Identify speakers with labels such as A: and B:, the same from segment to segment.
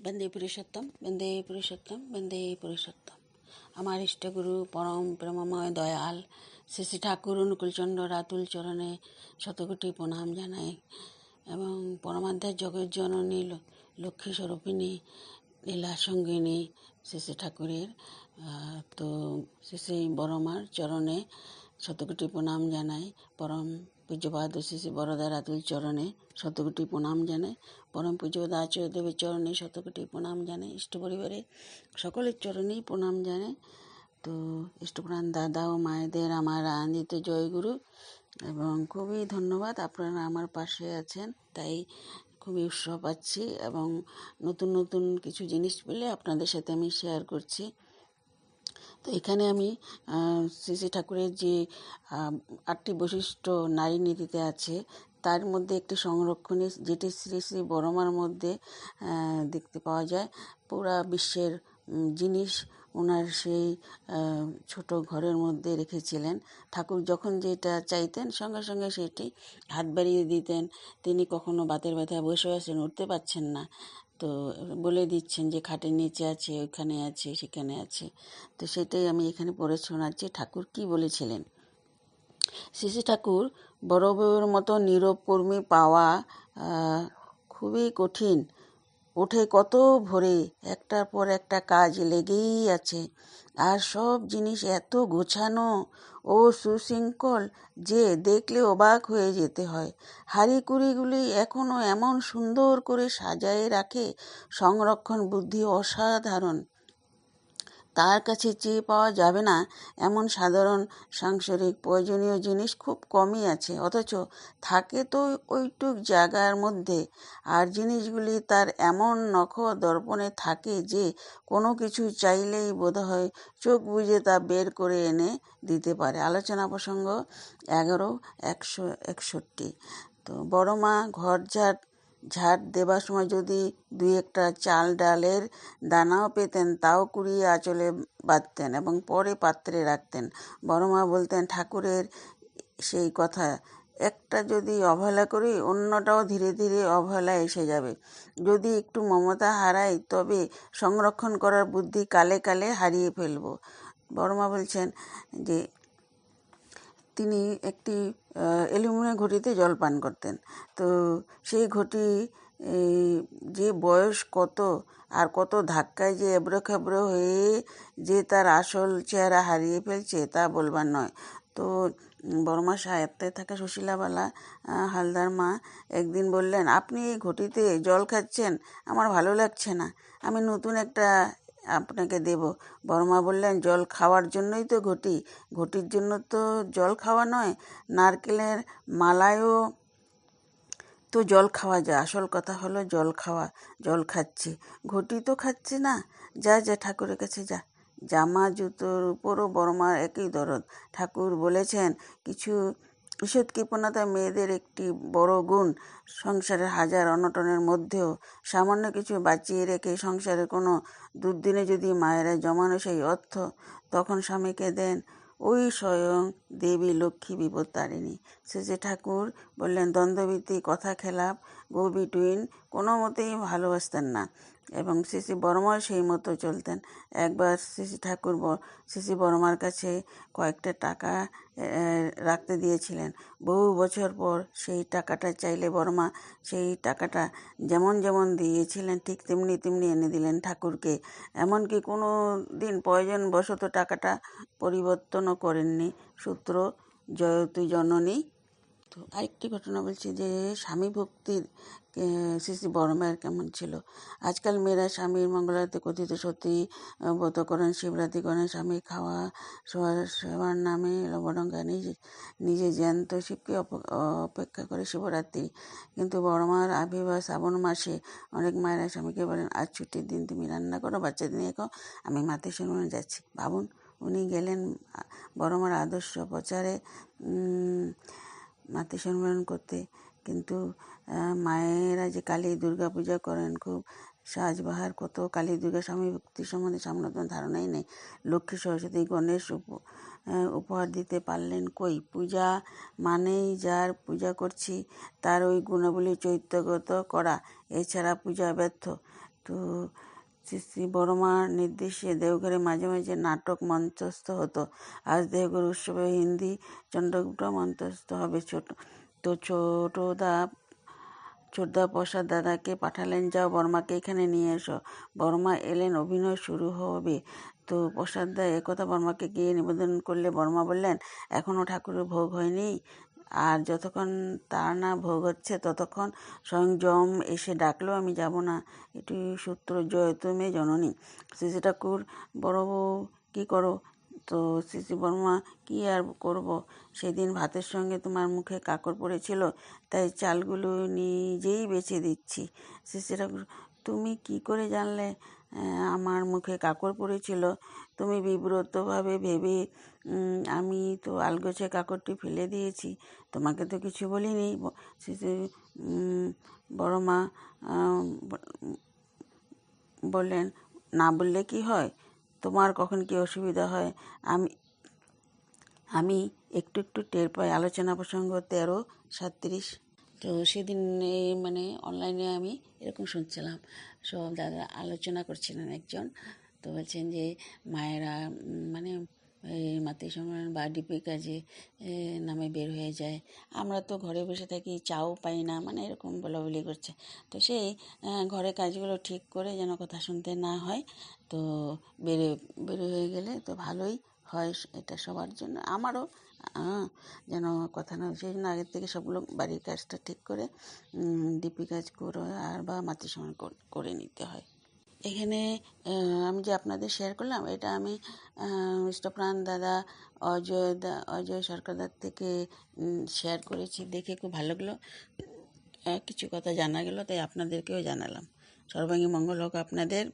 A: বন্দে পুরুষোত্তম বন্দে পুরুষোত্তম বন্দে পুরুষোত্তম আমার ইষ্টগুরু পরম প্রেমময় দয়াল শ্রী শ্রী ঠাকুর অনুকূলচন্দ্র রাতুল চরণে শতকোটি প্রণাম জানাই এবং পরমাধ্যায় জগৎ জননী লক্ষ্মী স্বরূপিণী লীলা সঙ্গিনী শ্রী শ্রী ঠাকুরের তো শ্রী শ্রী বড়মার চরণে শতকোটি প্রণাম জানাই পরম পূজ্যপাদ শ্রী শ্রী বরদা রাতুল চরণে শতকোটি প্রণাম জানাই। পরম পূজ্যপাদ আচার্য দেবের চরণে শতকোটি প্রণাম জানাই। ইষ্ট পরিবারে সকলের চরণেই প্রণাম জানাই। তো ইষ্টপ্রাণ দাদা ও মায়েদের আমার আনন্দিত জয়গুরু এবং খুবই ধন্যবাদ, আপনারা আমার পাশে আছেন, তাই খুবই উৎসাহ পাচ্ছি এবং নতুন নতুন কিছু জিনিস পেলে আপনাদের সাথে আমি শেয়ার করছি। তো এখানে আমি শ্রী শ্রী ঠাকুরের যে আটটি বৈশিষ্ট্য নারী নীতিতে আছে, তার মধ্যে একটি সংরক্ষণে যেটি শ্রী শ্রী বড়মার মধ্যে দেখতে পাওয়া যায়। পুরা বিশ্বের জিনিস ওনার সেই ছোট ঘরের মধ্যে রেখেছিলেন। ঠাকুর যখন যেটা চাইতেন, সঙ্গে সঙ্গে সেটি হাত বাড়িয়ে দিতেন। তিনি কখনো বাতের ব্যথায় বসে আছেন, উঠতে পারছেন না। তো বলে দিচ্ছেন যে খাটের নিচে আছে, ওইখানে আছে, সেখানে আছে। তো সেটাই আমি এখানে পড়ে শোনাচ্ছি। ঠাকুর কি বলেছিলেন? শিশু ঠাকুর, বড় বউয়ের মতো নীরব কর্মী পাওয়া খুবই কঠিন। ওঠে কত ভোরে। একটার পর একটা কাজ লেগেই আছে। আর সব জিনিস এত গোছানো। ও সুশৃঙ্খল যে দেখলে অবাক হয়ে যেতে হয়। হাঁড়িকুড়িগুলি এখনও এমন সুন্দর করে সাজায়ে রাখে। সংরক্ষণ বুদ্ধি অসাধারণ। তার কাছে চেয়ে পাওয়া যাবে না। এমন সাধারণ সাংসারিক প্রয়োজনীয় জিনিস খুব কমই আছে, অথচ থাকে তো ওইটুক জায়গার মধ্যে। আর জিনিসগুলি তার এমন নখ দর্পণে থাকে যে কোনো কিছু চাইলেই বোধহয় চোখ বুজে তা বের করে এনে দিতে পারে। আলোচনা প্রসঙ্গ এগারো, একশো একষট্টি। তো বড় মা ঘর ঝাড় দেবার সময় যদি দুই একটা চাল ডালের দানাও পেতেন, তাও কুড়িয়ে আঁচলে বাঁধতেন এবং পরে পাত্রে রাখতেন। বড় মা বলতেন, ঠাকুরের সেই কথা, একটা যদি অবহেলা করি, অন্যটাও ধীরে ধীরে অবহেলা এসে যাবে। যদি একটু মমতা হারাই, তবে সংরক্ষণ করার বুদ্ধি কালে কালে হারিয়ে ফেলব। বড় মা বলছেন যে তিনি একটি অ্যালুমিনিয়াম ঘটিতে জল পান করতেন। তো সেই ঘটি যে বয়স কত আর কত ধাক্কায় যে এবড়ো খেবড়ো হয়ে যে তার আসল চেহারা হারিয়ে ফেলছে তা বলবার নয়। তো বড়মা সাহেবতে থাকা সুশীলাবালা হালদার মা, একদিন বললেন, আপনি এই ঘটিতে জল খাচ্ছেন, আমার ভালো লাগছে না। আমি নতুন একটা আপনাকে দেব। বর্মা বললেন, জল খাওয়ার জন্যই তো ঘটি। ঘটির জন্য তো জল খাওয়া নয়, নারকেলের মালায়ও তো জল খাওয়া যায়। আসল কথা হলো জল খাওয়া, জল খাচ্ছে। ঘটি তো খাচ্ছে না। যা যা, ঠাকুরের কাছে যা। জামা, জুতোর উপরও বর্মার একই দরদ। ঠাকুর বলেছেন, কিছু ঈষৎ কৃপণতা মেয়েদের একটি বড় গুণ। সংসারের হাজার অনটনের মধ্যেও সামান্য কিছু বাঁচিয়ে রেখে সংসারে কোনো দুর্দিনে যদি মায়েরা জমানো সেই অর্থ তখন স্বামীকে দেন, ওই স্বয়ং দেবী লক্ষ্মী বিপদ তারিণী শেষে ঠাকুর বললেন, দ্বন্দ্বভীতি, কথা খেলাপ, গো বিটুইন কোনো মতেই ভালোবাসতেন না। এবং শ্রী বর্মাও সেই মতো চলতেন। একবার শ্রী ঠাকুর শ্রী বর্মার কাছে কয়েকটা টাকা রাখতে দিয়েছিলেন। বহু বছর পর সেই টাকাটা চাইলে বর্মা সেই টাকাটা যেমন যেমন দিয়েছিলেন, ঠিক তেমনি তেমনি এনে দিলেন ঠাকুরকে। এমনকি কোনো দিন প্রয়োজন বশত টাকাটা পরিবর্তনও করেননি। সূত্র, জয়তী জননী তো আরেকটি ঘটনা বলছি যে স্বামী ভক্তির শ্রী শ্রী বড় মায়ের কেমন ছিল? আজকাল মেয়েরা স্বামীর মঙ্গলাতে কথিত সত্যি ব্রত করেন শিবরাত্রি করেন স্বামীর খাওয়া সেবার নামে লবডঙ্গা নিজে নিজে জ্যান্ত শিবকে অপেক্ষা করে শিবরাত্রি। কিন্তু বড় মার আবির্ভাব শ্রাবণ মাসে অনেক মায়েরা স্বামীকে বলেন আজ ছুটির দিন তুমি রান্না করো বাচ্চাদের নিয়ে খাও আমি মাতে শুনে যাচ্ছি। ভাবুন উনি গেলেন আহ, বড় মার আদর্শ প্রচারে মাতৃ সম্মেলন করতে। কিন্তু মায়েরা যে কালী দুর্গা পূজা করেন, খুব সাজবাহার কত কালী দুর্গা স্বামী ভক্তি সম্বন্ধে সামনাতন ধারণাই নেই। লক্ষ্মী সরস্বতী গণেশ উপ- উপহার দিতে পারলেন কই? পূজা মানেই যার পূজা করছি, তার ওই গুণাবলী চৈত্যগত করা। এছাড়া পূজা ব্যর্থ। তো শ্রী বড়মার নির্দেশে দেওঘরে মাঝে মাঝে নাটক মঞ্চস্থ হতো। আজ দেওঘর উৎসবে হিন্দি চন্দ্রগুপ্ত মঞ্চস্থ হবে। ছোট, তো ছোটদা ছোটদা প্রসাদ দাদাকে পাঠালেন, যাও বর্মাকে এখানে নিয়ে এসো। বর্মা এলেন, অভিনয় শুরু হবে। তো প্রসাদ দা একথা বর্মাকে গিয়ে নিবেদন করলে বর্মা বললেন এখনও ঠাকুরের ভোগ হয়নি? আর যতক্ষণ তার না ভোগ হচ্ছে, ততক্ষণ স্বয়ং যম এসে ডাকলেও আমি যাব না। এটি সূত্র জয় তুমি জননী। শ্রী ঠাকুর, বড় বউ, কী করো? তো শ্রী বর্মা, কী আর করব? সেদিন ভাতের সঙ্গে তোমার মুখে কাকড় পড়েছিল, তাই চালগুলো নিজেই বেছে দিচ্ছি। শ্রী ঠাকুর, তুমি কি করে জানলে? আমার মুখে কাকড় পড়েছিল। তুমি বিব্রতভাবে ভেবে আমি তো আলগোছে কাকড়টি ফেলে দিয়েছি। তোমাকে তো কিছু বলিনি। বড় মা বললেন, না বললে কি হয়? তোমার কখন কি অসুবিধা হয়? আমি আমি একটু একটু টের পাই। আলোচনা প্রসঙ্গ তেরো সাতত্রিশ তো সেদিন মানে অনলাইনে আমি এরকম শুনছিলাম। সব দাদা আলোচনা করছিলেন একজন। তো বলছেন যে মায়েরা মানে মাতৃ সম্মেলন বা ডিপি কাজে নামে বের হয়ে যায়, আমরা তো ঘরে বসে থাকি, চাও পাই না মানে এরকম বলা বলি করছে। তো সেই ঘরে কাজগুলো ঠিক করে যেন কথা শুনতে না হয়, তো বেড়ে বেড়ে হয়ে গেলে তো ভালোই হয় এটা সবার জন্য। আমারও যেন কথা না সেই জন্য আগের থেকে সবগুলো বাড়ির কাজটা ঠিক করে ডিপি কাজ করে আর বা মাতৃসম্মান কর- করে নিতে হয়। এখানে আমি যে আপনাদের শেয়ার করলাম, এটা আমি মিস্টার দাদা, অজয় দা, অজয় সরকারদার থেকে শেয়ার করেছি। দেখে খুব ভালো লাগল। কিছু কথা জানা গেল, তাই আপনাদেরকেও জানালাম। সর্বাঙ্গী মঙ্গল হোক আপনাদের।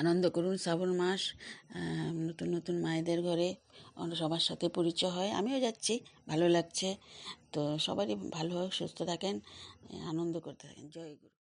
A: আনন্দ করুন শ্রাবণ মাস নতুন নতুন মায়েদের ঘরে সবার সাথে পরিচয় হয়। আমিও যাচ্ছি, ভালো লাগছে। তো সবারই ভালো সুস্থ থাকেন আনন্দ করতে থাকেন। জয় গুরু।